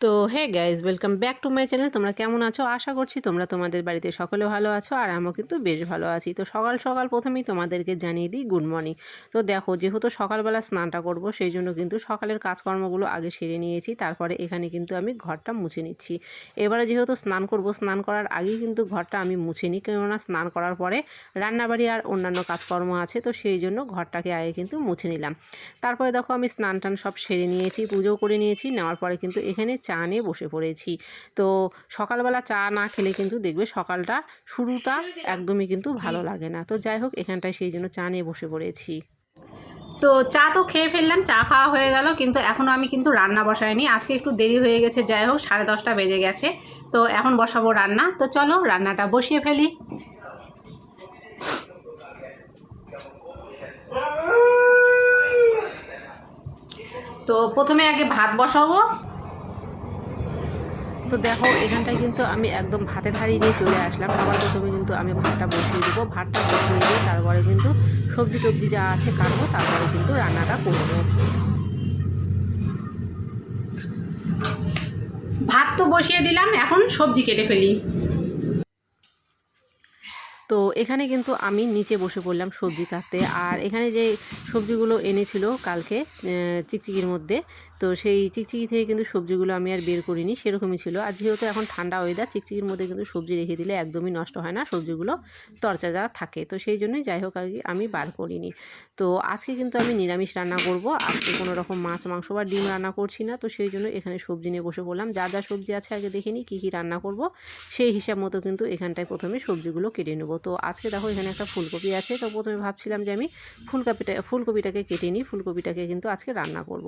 তো hey guys welcome back to my channel তোমরা কেমন আছো? আশা করছি তোমরা তোমাদের বাড়িতে সকলে ভালো আছো আর আমিও কিন্তু বেশ ভালো আছি। তো, সকাল সকাল প্রথমেই তোমাদেরকে জানিয়ে দিই গুড মর্নিং তো, দেখো, যেহেতু সকালবেলা স্নানটা করব, সেই জন্য কিন্তু সকালের কাজকর্মগুলো আগে সেরে নিয়েছি। তারপরে এখানে কিন্তু আমি ঘরটা মুছে নিচ্ছি। এবারে যেহেতু স্নান করব, স্নান করার আগেই কিন্তু ঘরটা আমি মুছে নিই। কেননা, স্নান করার পরে রান্নাবাড়ি আর অন্যান্য কাজকর্ম আছে, তো সেই জন্য ঘরটাকে আগে কিন্তু মুছে নিলাম। তারপরে দেখো, আমি স্নান টান সব সেরে নিয়েছি পুজো করে নিয়েছি। নেওয়ার পরে কিন্তু এখানে চা নিয়ে বসে পড়েছি। তো সকালবেলা চা না খেলে কিন্তু দেখবে সকালটা শুরুটা একদমই কিন্তু ভালো লাগে না। তো যাই হোক এখানটায় সেই জন্য চা নিয়ে বসে পড়েছি। তো চা তো খেয়ে ফেললাম চা খাওয়া হয়ে গেল কিন্তু এখনও আমি কিন্তু রান্না বসাইনি। আজকে একটু দেরি হয়ে গেছে যাই হোক সাড়ে দশটা বেজে গেছে। তো এখন বসাবো রান্না। তো চলো রান্নাটা বসিয়ে ফেলি। তো প্রথমে আগে ভাত বসাবো। তো দেখো, এখানটায় কিন্তু আমি একদম ভাতের হাড়ি নিয়ে চলে আসলাম। সবার প্রথমে কিন্তু আমি ভাতটা বসিয়ে দেবো। ভাতটা বসিয়ে দিয়ে তারপরে কিন্তু সবজি টবজি যা আছে কাটবো, তারপরে কিন্তু রান্নাটা করব। ভাত তো বসিয়ে দিলাম, এখন সবজি কেটে ফেলি। তো এখানে কিন্তু আমি নিচে বসে পড়লাম সবজি কাটতে। আর এখানে যে সবজিগুলো এনেছিল কালকে চিকচিকির মধ্যে, তো সেই চিকচিকি থেকে কিন্তু সবজিগুলো আমি আর বের করিনি, সেরকমই ছিল। আর যেহেতু এখন ঠান্ডা ওয়েদার চিকচিকির মধ্যে কিন্তু সবজি রেখে দিলে একদমই নষ্ট হয় না, সবজিগুলো তরচাজা থাকে। তো সেই জন্যই যাই হোক আর কি আমি বার করিনি। তো আজকে কিন্তু আমি নিরামিষ রান্না করব, আজকে কোনো রকম মাছ, মাংস বা ডিম রান্না করছি না, তো সেই জন্য এখানে সবজি নিয়ে বসে পড়লাম। যা যা সবজি আছে আগে দেখে নিই কী কী রান্না করব, সেই হিসাব মতো কিন্তু এখানটায় প্রথমে সবজিগুলো কেটে নেব। তো আজকে দেখো এখানে একটা ফুলকপি আছে। তো প্রথমে ভাবছিলাম যে আমি ফুলকপিটা, ফুলকপিটাকে কেটে নিই। ফুলকপিটাকে কিন্তু আজকে রান্না করব।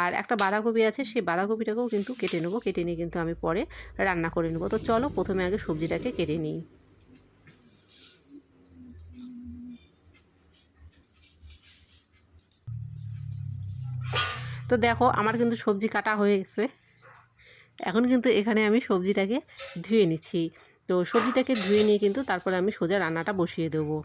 আর একটা বাঁধাকপি আছে, সেই বাঁধাকপিটাকেও কিন্তু কেটে নেব। কেটে নিয়ে কিন্তু আমি পরে রান্না করে নেব। তো চলো প্রথমে আগে সবজিটাকে কেটে নিই। তো দেখো আমার কিন্তু সবজি কাটা হয়ে গেছে। এখন কিন্তু এখানে আমি সবজিটাকে ধুয়ে নিচ্ছি। তো সবজিটাকে ধুয়ে নিয়ে কিন্তু তারপরে আমি সোজা রান্নাটা বসিয়ে দেবো।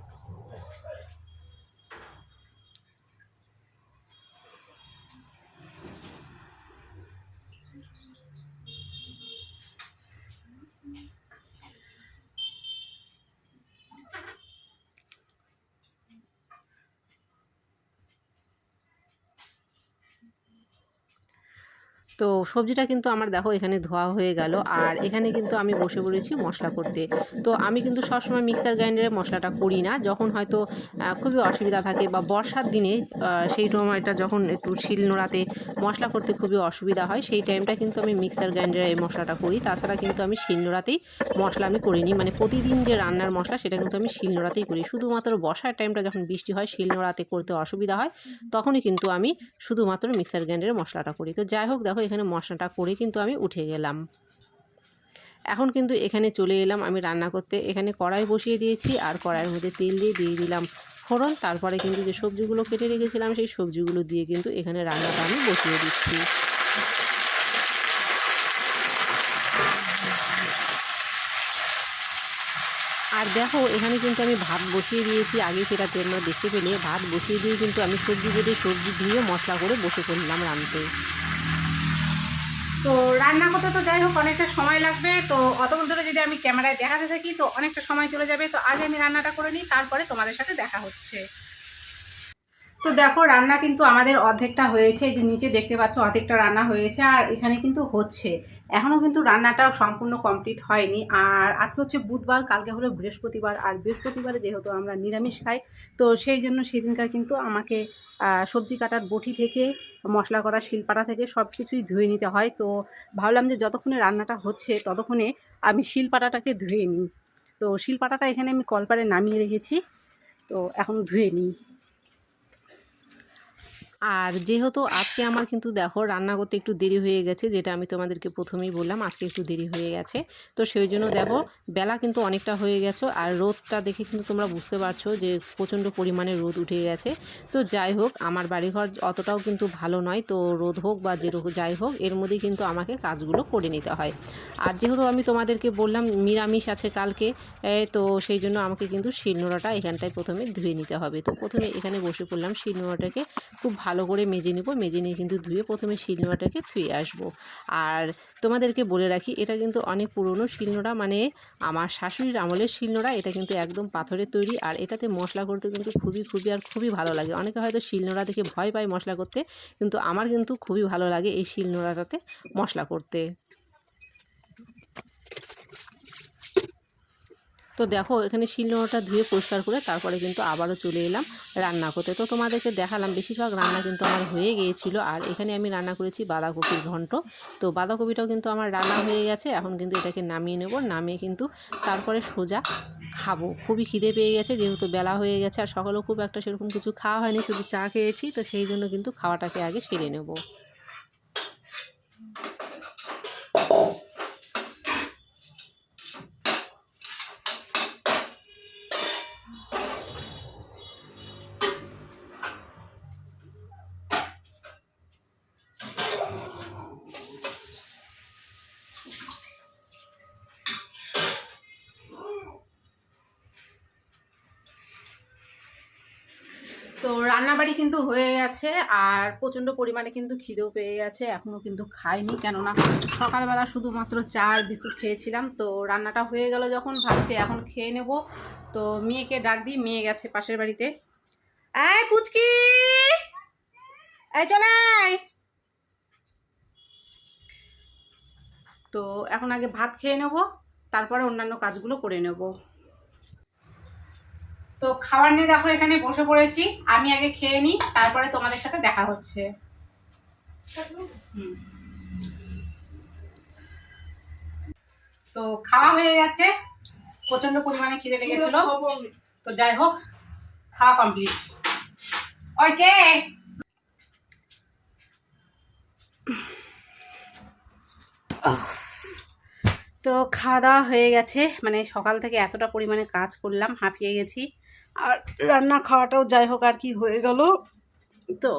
তো সবজিটা কিন্তু আমার দেখো এখানে ধোয়া হয়ে গেল। আর এখানে কিন্তু আমি বসে পড়েছি মশলা করতে। তো আমি কিন্তু সবসময় মিক্সার গ্রাইন্ডারে মশলাটা করি না। যখন হয়তো খুবই অসুবিধা থাকে বা বর্ষার দিনে সেই সময়টা যখন একটু শিল নোড়াতে মশলা করতে খুবই অসুবিধা হয়, সেই টাইমটা কিন্তু আমি মিক্সার গ্রাইন্ডারে এই মশলাটা করি। তাছাড়া কিন্তু আমি শিল নোড়াতেই মশলা আমি করিনি। মানে প্রতিদিন যে রান্নার মশলা, সেটা কিন্তু আমি শিল নোড়াতেই করি। শুধুমাত্র বর্ষার টাইমটা যখন বৃষ্টি হয়, শিল নোড়াতে করতে অসুবিধা হয়, তখনই কিন্তু আমি শুধুমাত্র মিক্সার গ্রাইন্ডারে মশলাটা করি। তো যাই হোক, দেখো এখানে মশলাটা করে কিন্তু আমি উঠে গেলাম। এখন কিন্তু এখানে চলে এলাম আমি রান্না করতে। এখানে কড়াই বসিয়ে দিয়েছি আর কড়াইয়ের মধ্যে তেল দিয়ে দিয়ে দিলাম ফোড়ন। তারপরে কিন্তু যে সবজিগুলো কেটে রেখেছিলাম সেই সবজিগুলো দিয়ে কিন্তু এখানে রান্নাটা আমি বসিয়ে দিচ্ছি। আর দেখো, এখানে কিন্তু আমি ভাত বসিয়ে দিয়েছি। আগে সেটা তোমরা দেখতে পেলে। ভাত বসিয়ে দিয়ে কিন্তু আমি সবজি কেটে সবজি ধুয়ে মশলা করে বসে করলাম রাঁধতে তো রান্না করতে তো যাই হোক, অনেকটা সময় লাগবে। তো অতক্ষণ ধরে যদি আমি ক্যামেরায় দেখাতে থাকি, তো অনেকটা সময় চলে যাবে। তো আগে আমি রান্নাটা করে নিই, তারপরে তোমাদের সাথে দেখা হচ্ছে। তো দেখো, রান্না কিন্তু আমাদের অর্ধেকটা হয়েছে। যে নিচে দেখতে পাচ্ছ, অর্ধেকটা রান্না হয়েছে, আর এখানে কিন্তু হচ্ছে। এখনও কিন্তু রান্নাটা সম্পূর্ণ কমপ্লিট হয়নি। আর আজকে হচ্ছে বুধবার, কালকে হলো বৃহস্পতিবার। আর বৃহস্পতিবারে যেহেতু আমরা নিরামিষ খাই, তো সেই জন্য সেদিনকার কিন্তু আমাকে সবজি কাটার বটি থেকে, মশলা করা শিলপাটা থেকে সব কিছুই ধুয়ে নিতে হয়। তো ভাবলাম যে যতক্ষণে রান্নাটা হচ্ছে ততক্ষণে আমি শিলপাটাটাকে ধুয়ে নিই। তো শিলপাটাটা এখানে আমি কলপারে নামিয়ে রেখেছি। তো এখন ধুয়ে নিই। আর যেহেতু আজকে আমার কিন্তু দেখো রান্না করতে একটু দেরি হয়ে গেছে, যেটা আমি তোমাদেরকে প্রথমেই বললাম, আজকে একটু দেরি হয়ে গেছে। তো সেই জন্য দেখো, বেলা কিন্তু অনেকটা হয়ে গেছে আর রোদটা দেখে কিন্তু তোমরা বুঝতে পারছ যে প্রচণ্ড পরিমাণে রোদ উঠে গেছে। তো যাই হোক, আমার বাড়িঘর অতটাও কিন্তু ভালো নয়, তো রোদ হোক বা যেরকম যাই হোক, এর মধ্যেই কিন্তু আমাকে কাজগুলো করে নিতে হয়। আর যেহেতু আমি তোমাদেরকে বললাম নিরামিষ আছে কালকে তো সেই জন্য আমাকে কিন্তু শিলনোড়াটা এখানটায় প্রথমে ধুয়ে নিতে হবে। তো প্রথমে এখানে বসে পড়লাম, শিলনোড়াটাকে খুব ভালো ভালো করে মেজে নেব, মেজে নিয়ে কিন্তু ধুয়ে প্রথমে শিলনোড়াটাকে ধুয়ে আসব। আর তোমাদেরকে বলে রাখি, এটা কিন্তু অনেক পুরনো শিলনোড়া মানে আমার শাশুড়ির আমলের শিলনোড়া, এটা কিন্তু একদম পাথরের তৈরি। আর এটাতে মশলা করতে কিন্তু খুবই খুবই আর খুবই ভালো লাগে। অনেকে হয়তো শিলনোড়া দেখে ভয় পায় মশলা করতে, কিন্তু আমার কিন্তু খুবই ভালো লাগে এই শিলনোড়াটাতে মশলা করতে। তো দেখো, এখানে শিলনোড়াটা ধুয়ে পরিষ্কার করে তারপরে কিন্তু আবারও চলে এলাম রান্না করতে। তো তোমাদেরকে দেখালাম, বেশিরভাগ রান্না কিন্তু আমার হয়ে গিয়েছিল। আর এখানে আমি রান্না করেছি বাঁধাকপির ঘন্ট। তো বাঁধাকপিটাও কিন্তু আমার রান্না হয়ে গেছে, এখন কিন্তু এটাকে নামিয়ে নেব। নামিয়ে কিন্তু তারপরে সোজা খাব। খুবই খিদে পেয়ে গেছে, যেহেতু বেলা হয়ে গেছে আর সকালেও খুব একটা সেরকম কিছু খাওয়া হয়নি, শুধু চা খেয়েছি। তো সেই জন্য কিন্তু খাওয়াটাকে আগে সেরে নেব। রান্নাবাড়ি কিন্তু হয়ে গেছে, আর প্রচণ্ড পরিমাণে কিন্তু খিদেও পেয়ে গেছে এখনও কিন্তু খাইনি। কেননা সকালবেলা শুধুমাত্র চা আর বিস্কুট খেয়েছিলাম, তো রান্নাটা হয়ে গেল যখন, ভাবছি এখন খেয়ে নেব। তো মেয়েকে ডাক দিই, মেয়ে গেছে পাশের বাড়িতে। আয় পুচকি! আয়! তো এখন আগে ভাত খেয়ে নেব, তারপরে অন্যান্য কাজগুলো করে নেব। তো খাবার নিয়ে দেখো এখানে বসে পড়েছি। আমি আগে খেয়ে নিই তারপরে তোমাদের সাথে দেখা হচ্ছে। তো খাওয়া হয়ে গেছে। প্রচণ্ড পরিমাণে খিদে লেগেছিল। তো যাই হোক খাওয়া কমপ্লিট। ওকে তো খাওয়া দাওয়া হয়ে গেছে। মানে সকাল থেকে এতটা পরিমাণে কাজ করলাম হাঁপিয়ে গেছি। আর রান্না খাওয়াটাও যাই হোক আর কি হয়ে গেল। তো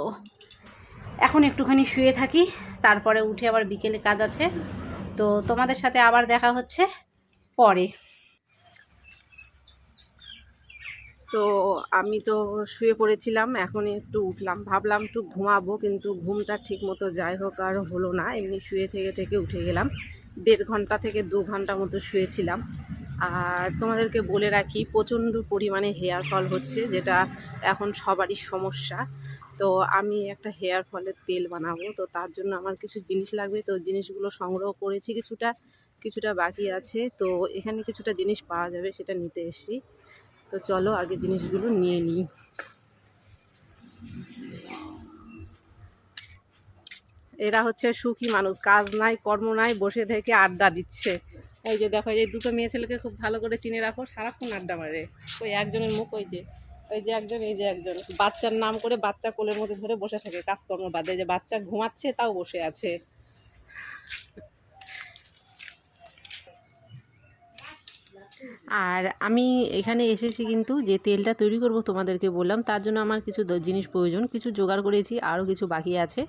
এখন একটুখানি শুয়ে থাকি, তারপরে উঠে আবার বিকেলে কাজ আছে। তো তোমাদের সাথে আবার দেখা হচ্ছে পরে। তো আমি তো শুয়ে পড়েছিলাম, এখন একটু উঠলাম। ভাবলাম একটু ঘুমাবো, কিন্তু ঘুমটা ঠিক মতো যাই হোক আর হলো না। এমনি শুয়ে থেকে থেকে উঠে গেলাম। দেড় ঘণ্টা থেকে দু ঘণ্টা মতো শুয়েছিলাম। আর তোমাদেরকে বলে রাখি, প্রচণ্ড পরিমাণে হেয়ার ফল হচ্ছে, যেটা এখন সবারই সমস্যা। তো আমি একটা হেয়ার ফলের তেল বানাবো, তো তার জন্য আমার কিছু জিনিস লাগবে। তো জিনিসগুলো সংগ্রহ করেছি কিছুটা কিছুটা বাকি আছে। তো এখানে কিছুটা জিনিস পাওয়া যাবে, সেটা নিতে এসেছি। তো চলো আগে জিনিসগুলো নিয়ে নিই। এরা হচ্ছে সুখী মানুষ, কাজ নাই, কর্ম নাই, বসে থেকে আড্ডা দিচ্ছে। এই যে দেখো, এই দুটো মেয়ে ছেলেকে খুব ভালো করে চিনে রাখো, সারাক্ষণ আড্ডা মারে। ওই একজনের মুখ, ওই যে ওই যে একজন, এই যে একজন। বাচ্চার নাম করে বাচ্চা কোলের মধ্যে ধরে বসে থাকে, কাজকর্ম বাদে। যে বাচ্চা ঘুমাচ্ছে, তাও বসে আছে। আর আমি এখানে এসেছি কিন্তু যে তেলটা তৈরি করব তোমাদেরকে বললাম, তার জন্য আমার কিছু জিনিস প্রয়োজন, কিছু জোগাড় করেছি আরও কিছু বাকি আছে।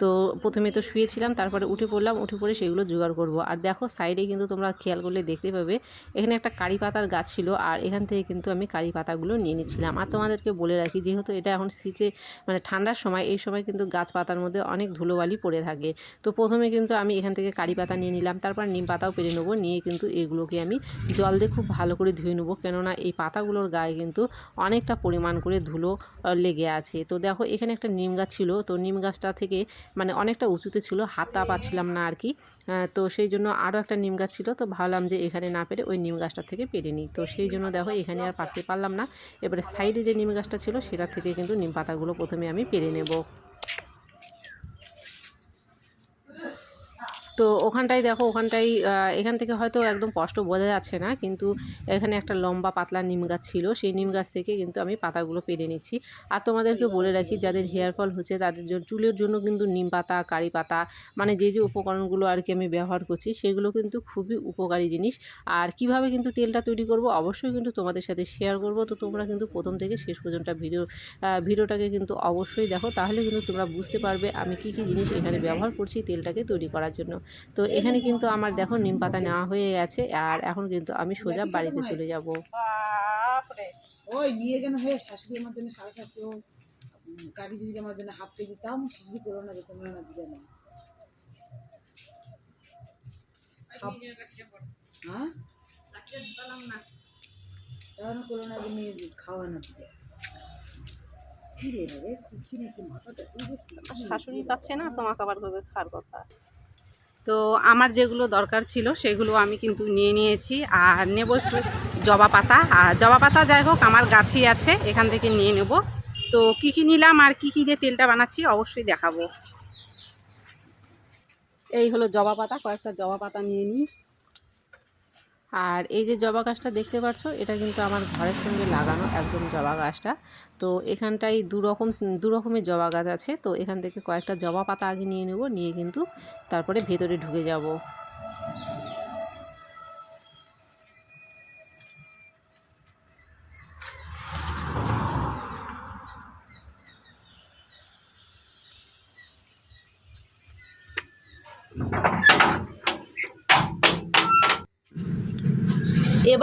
তো প্রথমে তো শুয়েছিলাম, তারপরে উঠে পড়লাম, উঠে পড়ে সেগুলো জোগাড় করব। আর দেখো, সাইডে কিন্তু তোমরা খেয়াল করলে দেখতে পাবে, এখানে একটা কারি পাতার গাছ ছিল, আর এখান থেকে কিন্তু আমি কারি পাতাগুলো নিয়ে নিচ্ছিলাম। আর তোমাদেরকে বলে রাখি, যেহেতু এটা এখন শীতে মানে ঠান্ডার সময়, এই সময় কিন্তু গাছ পাতার মধ্যে অনেক ধুলোবালি পড়ে থাকে। তো প্রথমে কিন্তু আমি এখান থেকে কারি পাতা নিয়ে নিলাম, তারপর নিম পাতাও পেরে নেব, নিয়ে কিন্তু এগুলোকে আমি জল দিয়ে খুব ভালো করে ধুয়ে নেব। কেননা এই পাতাগুলোর গায়ে কিন্তু অনেকটা পরিমাণ করে ধুলো লেগে আছে। তো দেখো, এখানে একটা নিম গাছ ছিল। তো নিম গাছটা থেকে মানে অনেকটা উঁচুতে ছিল হাতটা পাচ্ছিলাম না আর কি। তো সেই জন্য আরও একটা নিম গাছ ছিল। তো ভাবলাম যে এখানে না পেরে ওই নিম গাছটা থেকে পেরে নিই। তো সেই জন্য দেখো, এখানে আর পারতে পারলাম না। এবারে সাইডে যে নিম গাছটা ছিল, সেটা থেকে কিন্তু নিম পাতাগুলো প্রথমে আমি পেরে নেব। তো ওখানটায় দেখো ওখানটায় আহ, এখান থেকে হয়তো একদম স্পষ্ট বোঝা যাচ্ছে না কিন্তু এখানে একটা লম্বা পাতলা নিম গাছ ছিল সেই নিম গাছ থেকে কিন্তু আমি পাতাগুলো পেরে নিচ্ছি। আর তোমাদেরকে বলে রাখি যাদের হেয়ার ফল হচ্ছে তাদের জন্য চুলের জন্য কিন্তু নিম পাতা কারি পাতা মানে যে যে উপকরণগুলো আর কি আমি ব্যবহার করছি সেগুলো কিন্তু খুবই উপকারী জিনিস। আর কীভাবে কিন্তু তেলটা তৈরি করব অবশ্যই কিন্তু তোমাদের সাথে শেয়ার করব। তো তোমরা কিন্তু প্রথম থেকে শেষ পর্যন্ত ভিডিও ভিডিওটাকে কিন্তু অবশ্যই দেখো তাহলে কিন্তু তোমরা বুঝতে পারবে আমি কি কি জিনিস এখানে ব্যবহার করছি তেলটাকে তৈরি করার জন্য। তো এখানে কিন্তু আমার দেখো নিম পাতা নেওয়া হয়ে গেছে আর এখন কিন্তু আমি সোজা বাড়িতে চলে যাব। ওই হয়ে শাশুড়ি আমার জন্য সাড়ে সাতশো কাকি যদি আমার জন্য হাফ কেজি দিতাম যদি করো না যেত না দিবে না। হ্যাঁ? করো না খাওয়া না শাশুড়ি পাচ্ছে না তোমাকে আবার করবে খাওয়ার কথা। তো আমার যেগুলো দরকার ছিল সেগুলো আমি কিন্তু নিয়ে নিয়েছি আর নেব একটু জবা পাতা। আর জবা পাতা যাই হোক, আমার গাছই আছে, এখান থেকে নিয়ে নেব। তো কী কী নিলাম আর কী কী দিয়ে তেলটা বানাচ্ছি অবশ্যই দেখাবো। এই হলো জবা পাতা, কয়েকটা জবা পাতা নিয়ে নিই। আর এই যে জবা গাছটা দেখতে পাচ্ছ, এটা কিন্তু আমার ঘরের সঙ্গে লাগানো একদম জবা গাছটা। তো এখানটাই দুরকম দুরকমের জবা গাছ আছে। তো এখান থেকে কয়েকটা জবা পাতা আগে নিয়ে নেব, নিয়ে কিন্তু তারপরে ভেতরে ঢুকে যাব।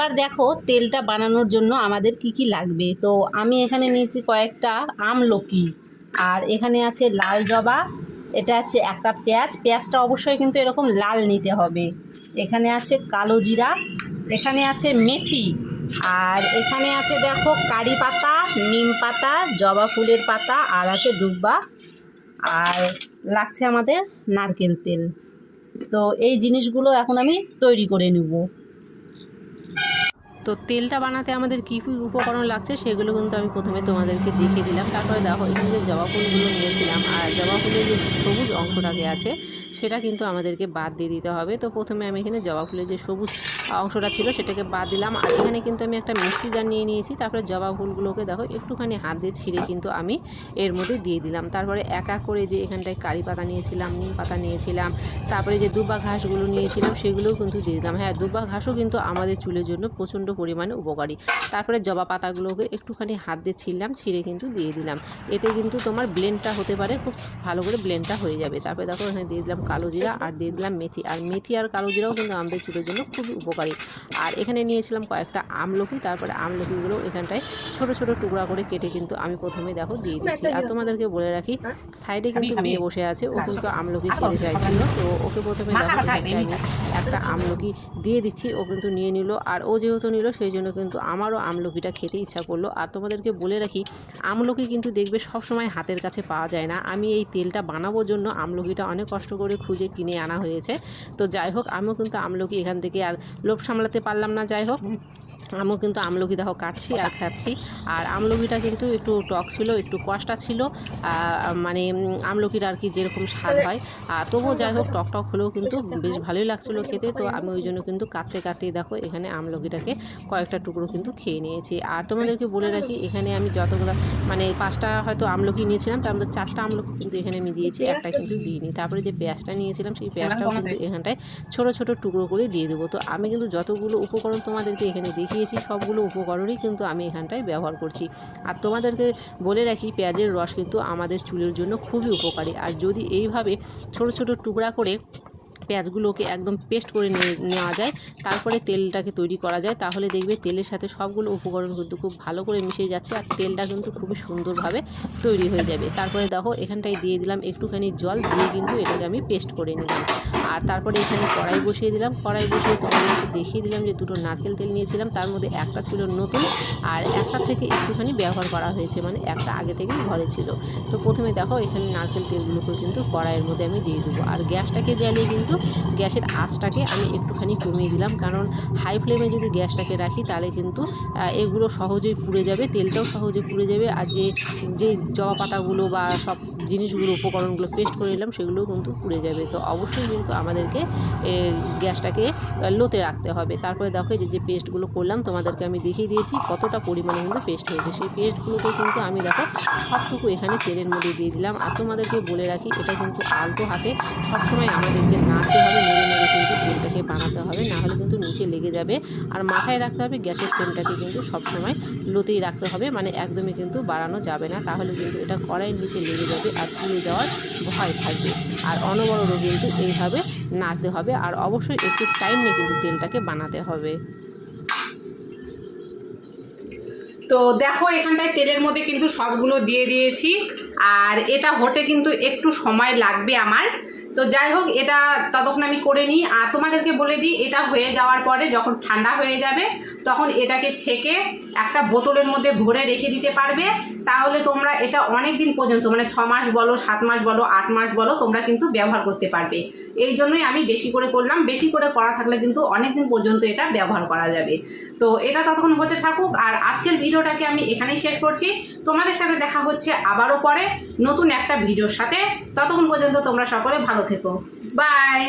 এবার দেখো তেলটা বানানোর জন্য আমাদের কি কি লাগবে। তো আমি এখানে নিয়েছি কয়েকটা আমলকি আর এখানে আছে লাল জবা, এটা আছে একটা পেঁয়াজ। পেঁয়াজটা অবশ্যই কিন্তু এরকম লাল নিতে হবে। এখানে আছে কালো জিরা, এখানে আছে মেথি, আর এখানে আছে দেখো কারি পাতা, নিম পাতা, জবা ফুলের পাতা, আর আছে দুব্বা আর লাগছে আমাদের নারকেল তেল। তো এই জিনিসগুলো এখন আমি তৈরি করে নেব। তো তেলটা বানাতে আমাদের কী কী উপকরণ লাগছে সেগুলো কিন্তু আমি প্রথমে তোমাদেরকে দেখিয়ে দিলাম। তারপরে দেখো, এখানে যে জবা ফুলগুলো নিয়েছিলাম, আর জবা ফুলের যে সবুজ অংশটাকে আছে, সেটা কিন্তু আমাদেরকে বাদ দিয়ে দিতে হবে। তো প্রথমে আমি এখানে জবা ফুলের যে সবুজ অংশটা ছিল, সেটাকে বাদ দিলাম। আর এখানে কিন্তু আমি একটা মিষ্টি নিয়ে নিয়েছি। তারপরে জবা ফুলগুলোকে দেখো, একটুখানি হাত দিয়ে ছিঁড়ে কিন্তু আমি এর মধ্যে দিয়ে দিলাম। তারপরে এক এক করে যে এখানটায় কারি পাতা নিয়েছিলাম, নিম পাতা নিয়েছিলাম, তারপরে যে দুবা ঘাসগুলো নিয়েছিলাম, সেগুলোও কিন্তু দিয়ে দিলাম। হ্যাঁ দুবা ঘাসও কিন্তু আমাদের চুলের জন্য প্রচণ্ড পরিমাণে উপকারী। তারপরে জবা পাতাগুলোকে একটুখানি হাত দিয়ে ছিঁড়লাম ছিঁড়ে কিন্তু দিয়ে দিলাম। এতে কিন্তু তোমার ব্লেন্ডটা হতে পারে খুব ভালো করে ব্লেন্ডটা হয়ে যাবে। তারপরে দেখো এখানে দিয়ে দিলাম কালো জিরা আর দিয়ে দিলাম মেথি। আর মেথি আর কালো জিরাও কিন্তু আমাদের চুলের জন্য খুবই উপকারী। আর এখানে নিয়েছিলাম কয়েকটা আমলকি তারপরে আমলকিগুলো এখানটায় ছোট ছোট টুকরা করে কেটে কিন্তু আমি প্রথমে দেখো দিয়ে দিচ্ছি। আর তোমাদেরকে বলে রাখি সাইডে কিন্তু মেয়ে বসে আছে ও কিন্তু আমলকি খেতে চাইছিল। তো ওকে প্রথমে দেখো একটা আমলকি দিয়ে দিচ্ছি ও কিন্তু নিয়ে নিল। আর ও যেহেতু নিল সেই জন্য কিন্তু আমারও আমলকিটা খেতে ইচ্ছা করল। আর তোমাদেরকে বলে রাখি, আমলকি কিন্তু দেখবে সবসময় হাতের কাছে পাওয়া যায় না। আমি এই তেলটা বানাবোর জন্য আমলকিটা অনেক কষ্ট করে খুঁজে কিনে আনা হয়েছে। তো যাই হোক, আমিও কিন্তু আমলকি এখান থেকে আর লোভ সামলাতে পারলাম না। যাই হোক আমিও কিন্তু আমলকি দেখো কাটছি আর খাচ্ছি। আর আমলকিটা কিন্তু একটু টক ছিল, একটু কষ্টা ছিল। মানে আমলকির আর কি যেরকম স্বাদ হয়। আর তবুও যাই হোক, টক টক হলেও কিন্তু বেশ ভালোই লাগছিল খেতে। তো আমি ওই জন্য কিন্তু কাটতে কাটতে দেখো এখানে আমলকিটাকে কয়েকটা টুকরো কিন্তু খেয়ে নিয়েছি। আর তোমাদেরকে বলে রাখি, এখানে আমি যতগুলো মানে পাঁচটা হয়তো আমলকি নিয়েছিলাম, তার মধ্যে চারটা আমলকি কিন্তু এখানে আমি দিয়েছি, একটা কিন্তু দিইনি। তারপরে যে পেঁয়াজটা নিয়েছিলাম, সেই পেঁয়াজটাও কিন্তু এখানটায় ছোট ছোট টুকরো করে দিয়ে দেবো। তো আমি কিন্তু যতগুলো উপকরণ তোমাদেরকে এখানে দেখিয়েছি সবগুলো উপকরণই কিন্তু আমি এখানটায় ব্যবহার করছি। আর তোমাদেরকে বলে রাখি, পেঁয়াজের রস কিন্তু আমাদের চুলের জন্য খুবই উপকারী। আর যদি এইভাবে ছোট ছোট টুকরা করে পেঁয়াজগুলোকে একদম পেস্ট করে নেওয়া যায়, তারপরে তেলটাকে তৈরি করা যায়, তাহলে দেখবে তেলের সাথে সবগুলো উপকরণ কিন্তু খুব ভালো করে মিশে যাচ্ছে আর তেলটা কিন্তু খুবই সুন্দরভাবে তৈরি হয়ে যাবে। তারপরে দেখো, এখানটায় দিয়ে দিলাম একটুখানি জল, দিয়ে কিন্তু এটাকে আমি পেস্ট করে নিলাম। আর তারপরে এখানে কড়াই বসিয়ে দিলাম। কড়াই বসিয়ে তোমাদেরকে দেখিয়ে দিলাম যে দুটো নারকেল তেল নিয়েছিলাম। তার মধ্যে একটা ছিল নতুন আর একটা থেকে একটুখানি ব্যবহার করা হয়েছে মানে একটা আগে থেকেই ঘরে ছিল। তো প্রথমে দেখো এখানে নারকেল তেলগুলোকে কিন্তু কড়াইয়ের মধ্যে আমি দিয়ে দেবো। আর গ্যাসটাকে জ্বালিয়ে কিন্তু গ্যাসের আঁচটাকে আমি একটুখানি কমিয়ে দিলাম। কারণ হাই ফ্লেমে যদি গ্যাসটাকে রাখি তাহলে কিন্তু এগুলো সহজেই পুড়ে যাবে, তেলটাও সহজে পুড়ে যাবে। আর যে যে জবা পাতাগুলো বা সব জিনিসগুলো, উপকরণগুলো পেস্ট করে নিলাম, সেগুলোও কিন্তু পুড়ে যাবে। তো অবশ্যই কিন্তু আমাদেরকে গ্যাসটাকে লোতে রাখতে হবে। তারপরে দেখো যে যে পেস্টগুলো করলাম, তোমাদেরকে আমি দেখিয়ে দিয়েছি কতটা পরিমাণে কিন্তু পেস্ট হয়েছে। সেই পেস্টগুলোকে কিন্তু আমি দেখো সবটুকু এখানে তেলের মধ্যে দিয়ে দিলাম। আর তোমাদেরকে বলে রাখি, এটা কিন্তু আলতো হাতে সবসময় আমাদেরকে নাড়তে হবে, নেড়ে নেড়ে কিন্তু তেলটাকে বানাতে হবে, না হলে কিন্তু নিচে লেগে যাবে। আর মাথায় রাখতে হবে, গ্যাসের ফ্লেমটাকে কিন্তু সবসময় লোতেই রাখতে হবে মানে একদমই কিন্তু বাড়ানো যাবে না। তাহলে কিন্তু এটা কড়াইয়ের নিচে লেগে যাবে পুড়ে যাওয়ার ভয় থাকবে। আর অনবরত কিন্তু এইভাবে নাড়তে হবে আর অবশ্যই একটু টাইম নিয়ে কিন্তু তেলটাকে বানাতে হবে। তো দেখো, এখানটায় তেলের মধ্যে কিন্তু সবগুলো দিয়ে দিয়েছি। আর এটা হতে কিন্তু একটু সময় লাগবে আমার। তো যাই হোক, এটা ততক্ষণ আমি করে নিই। আর তোমাদেরকে বলে দিই, এটা হয়ে যাওয়ার পরে যখন ঠান্ডা হয়ে যাবে তখন এটাকে ছেঁকে একটা বোতলের মধ্যে ভরে রেখে দিতে পারবে। তাহলে তোমরা এটা অনেক দিন পর্যন্ত মানে ছ মাস বলো, সাত মাস বলো, আট মাস বলো, তোমরা কিন্তু ব্যবহার করতে পারবে। এই জন্যই আমি বেশি করে করলাম। বেশি করে করা থাকলে কিন্তু অনেক দিন পর্যন্ত এটা ব্যবহার করা যাবে। তো এটা ততক্ষণ হতে থাকুক। আর আজকের ভিডিওটাকে আমি এখানেই শেষ করছি। তোমাদের সাথে দেখা হচ্ছে আবারও পরে নতুন একটা ভিডিওর সাথে। ততক্ষণ পর্যন্ত তোমরা সকলে ভালো থেকো। বাই!